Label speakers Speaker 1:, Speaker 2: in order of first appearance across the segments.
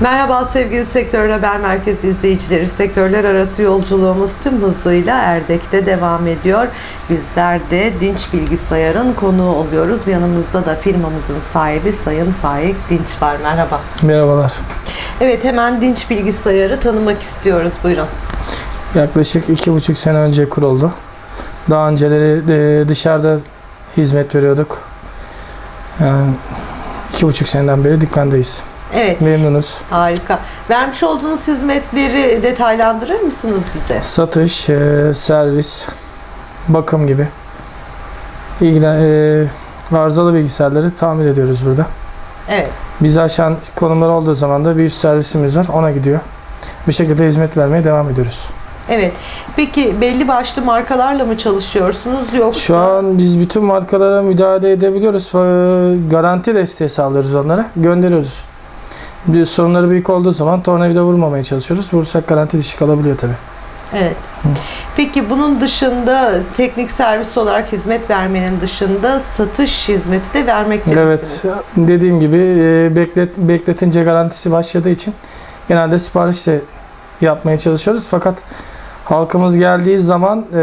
Speaker 1: Merhaba sevgili Sektör Haber Merkezi izleyicileri. Sektörler arası yolculuğumuz tüm hızıyla Erdek'te devam ediyor. Bizler de Dinç Bilgisayar'ın konuğu oluyoruz. Yanımızda da firmamızın sahibi Sayın Faik Dinç var. Merhaba.
Speaker 2: Merhabalar.
Speaker 1: Evet hemen Dinç Bilgisayar'ı tanımak istiyoruz. Buyurun.
Speaker 2: Yaklaşık iki buçuk sene önce kuruldu. Daha önceleri de dışarıda hizmet veriyorduk. Yani iki buçuk seneden beri dükkandayız.
Speaker 1: Evet
Speaker 2: Memnunuz.
Speaker 1: harika. Vermiş olduğunuz hizmetleri detaylandırır mısınız bize?
Speaker 2: Satış, e, servis, bakım gibi. İlgilen, e, arızalı bilgisayarları tamir ediyoruz burada.
Speaker 1: Evet.
Speaker 2: Bizi aşan konumlar olduğu zaman da bir üst servisimiz var. Ona gidiyor. Bu şekilde hizmet vermeye devam ediyoruz.
Speaker 1: Evet. Peki belli başlı markalarla mı çalışıyorsunuz yoksa?
Speaker 2: Şu an biz bütün markalara müdahale edebiliyoruz. Ee, Garanti desteği sağlıyoruz onlara. Gönderiyoruz. Bir sorunları büyük olduğu zaman tornavida vurmamaya çalışıyoruz. Vurursak garanti dışı kalabiliyor tabii.
Speaker 1: Evet. Peki bunun dışında teknik servis olarak hizmet vermenin dışında satış hizmeti de vermekte
Speaker 2: Evet.
Speaker 1: misiniz?
Speaker 2: Dediğim gibi e, beklet, bekletince garantisi başladığı için genelde sipariş de yapmaya çalışıyoruz. Fakat halkımız geldiği zaman e,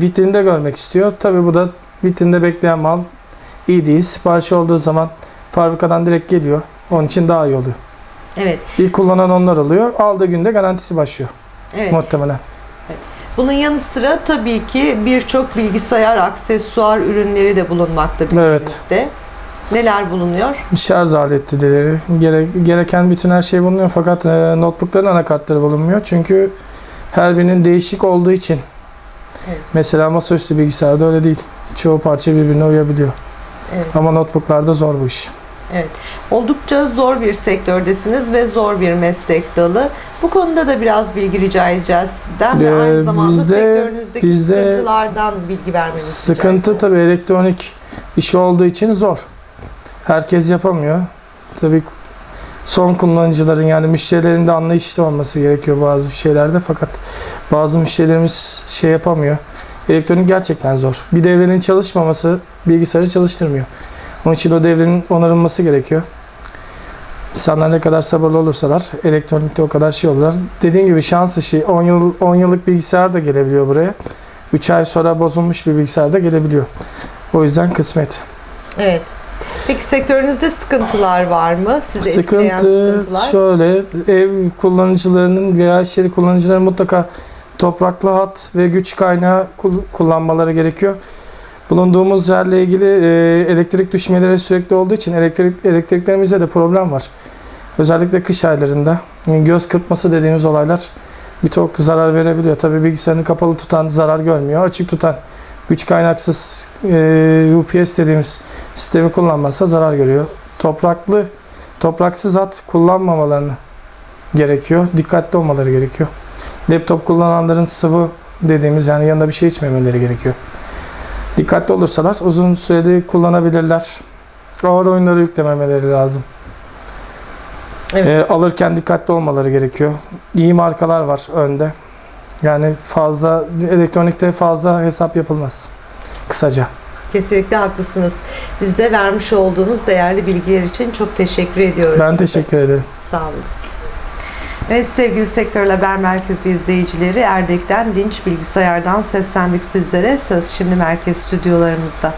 Speaker 2: vitrinde görmek istiyor. Tabii bu da vitrinde bekleyen mal iyi değil. Siparişi olduğu zaman fabrikadan direkt geliyor. Onun için daha iyi oluyor.
Speaker 1: Evet.
Speaker 2: İlk kullanan onlar oluyor. Aldığı günde garantisi başlıyor
Speaker 1: Evet.
Speaker 2: muhtemelen.
Speaker 1: Bunun yanı sıra tabii ki birçok bilgisayar aksesuar ürünleri de bulunmakta
Speaker 2: Evet.
Speaker 1: bilginizde. Neler bulunuyor?
Speaker 2: Şarj aletleri, gere, gereken bütün her şey bulunuyor fakat e, notebookların anakartları bulunmuyor. Çünkü her birinin değişik olduğu için.
Speaker 1: Evet.
Speaker 2: Mesela masaüstü bilgisayarda öyle değil. Çoğu parça birbirine uyabiliyor.
Speaker 1: Evet.
Speaker 2: Ama notebooklarda zor bu iş.
Speaker 1: Oldukça zor bir sektördesiniz ve zor bir meslek dalı. Bu konuda da biraz bilgi rica edeceğiz sizden ve
Speaker 2: Ee,
Speaker 1: aynı zamanda
Speaker 2: bizde-
Speaker 1: sektörünüzdeki
Speaker 2: bizde
Speaker 1: sıkıntılardan bilgi vermenizi
Speaker 2: Sıkıntı tabii elektronik işi olduğu için zor. Herkes yapamıyor. Tabii son kullanıcıların yani müşterilerin de anlayışlı olması gerekiyor bazı şeylerde fakat bazı müşterilerimiz şey yapamıyor. Elektronik gerçekten zor. Bir devrenin çalışmaması bilgisayarı çalıştırmıyor. Onun için o devrenin onarılması gerekiyor. İnsanlar ne kadar sabırlı olursalar elektronikte o kadar şey olurlar. Dediğim gibi şans işi 10 yıl 10 yıllık bilgisayar da gelebiliyor buraya. 3 ay sonra bozulmuş bir bilgisayar da gelebiliyor. O yüzden kısmet.
Speaker 1: Evet. Peki sektörünüzde sıkıntılar var mı? Sizi
Speaker 2: Sıkıntı
Speaker 1: sıkıntılar?
Speaker 2: şöyle ev kullanıcılarının veya iş yeri kullanıcıların mutlaka topraklı hat ve güç kaynağı kul- kullanmaları gerekiyor. Bulunduğumuz yerle ilgili e, elektrik düşmeleri sürekli olduğu için elektrik elektriklerimizde de problem var. Özellikle kış aylarında göz kırpması dediğimiz olaylar birçok zarar verebiliyor. Tabii bilgisayarını kapalı tutan zarar görmüyor. Açık tutan güç kaynaksız e, UPS dediğimiz sistemi kullanmazsa zarar görüyor. Topraklı topraksız hat kullanmamalarını gerekiyor. Dikkatli olmaları gerekiyor. Laptop kullananların sıvı dediğimiz yani yanında bir şey içmemeleri gerekiyor. Dikkatli olursalar uzun sürede kullanabilirler. Ağır oyunları yüklememeleri lazım.
Speaker 1: Evet.
Speaker 2: Ee, alırken dikkatli olmaları gerekiyor. İyi markalar var önde. Yani fazla elektronikte fazla hesap yapılmaz. Kısaca.
Speaker 1: Kesinlikle haklısınız. Biz de vermiş olduğunuz değerli bilgiler için çok teşekkür ediyoruz.
Speaker 2: Ben
Speaker 1: size.
Speaker 2: teşekkür ederim.
Speaker 1: Sağ olun. Evet sevgili Sektör Haber Merkezi izleyicileri Erdek'ten Dinç Bilgisayar'dan seslendik sizlere. Söz şimdi merkez stüdyolarımızda.